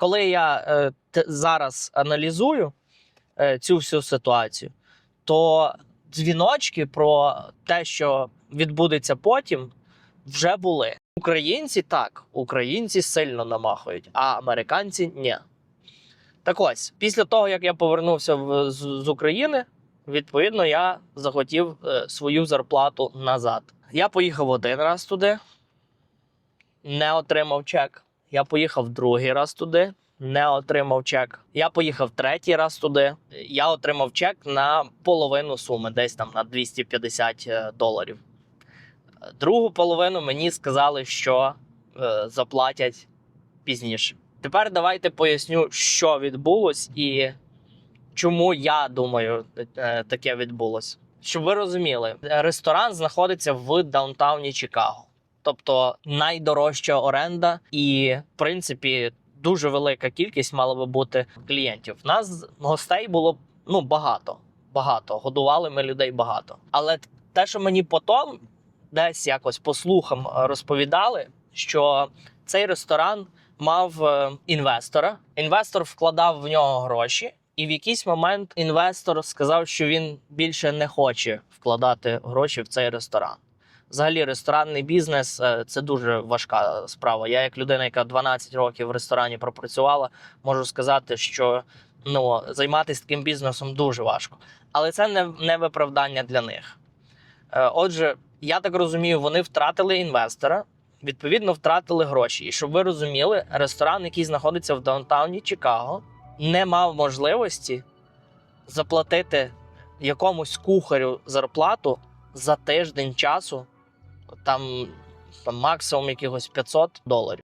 коли я е, зараз аналізую е, цю всю ситуацію, то дзвіночки про те, що відбудеться потім, вже були. Українці так, українці сильно намахують, а американці ні. Так ось, після того, як я повернувся в, з, з України, відповідно, я захотів е, свою зарплату назад. Я поїхав один раз туди, не отримав чек. Я поїхав другий раз туди, не отримав чек. Я поїхав третій раз туди. Я отримав чек на половину суми, десь там на 250 е, доларів. Другу половину мені сказали, що е, заплатять пізніше. Тепер давайте поясню, що відбулось і чому я думаю, е, таке відбулось. Щоб ви розуміли, ресторан знаходиться в даунтауні Чикаго, тобто найдорожча оренда, і в принципі дуже велика кількість мала би бути клієнтів. Нас гостей було ну багато. Багато годували ми людей багато. Але те, що мені потім десь якось по слухам розповідали, що цей ресторан мав е, інвестора. Інвестор вкладав в нього гроші, і в якийсь момент інвестор сказав, що він більше не хоче вкладати гроші в цей ресторан. Взагалі, ресторанний бізнес е, це дуже важка справа. Я, як людина, яка 12 років в ресторані пропрацювала, можу сказати, що ну, займатися таким бізнесом дуже важко. Але це не, не виправдання для них. Е, Отже, я так розумію, вони втратили інвестора, відповідно, втратили гроші. І щоб ви розуміли, ресторан, який знаходиться в даунтауні Чикаго, не мав можливості заплатити якомусь кухарю зарплату за тиждень часу, там, там максимум якихось 500 доларів.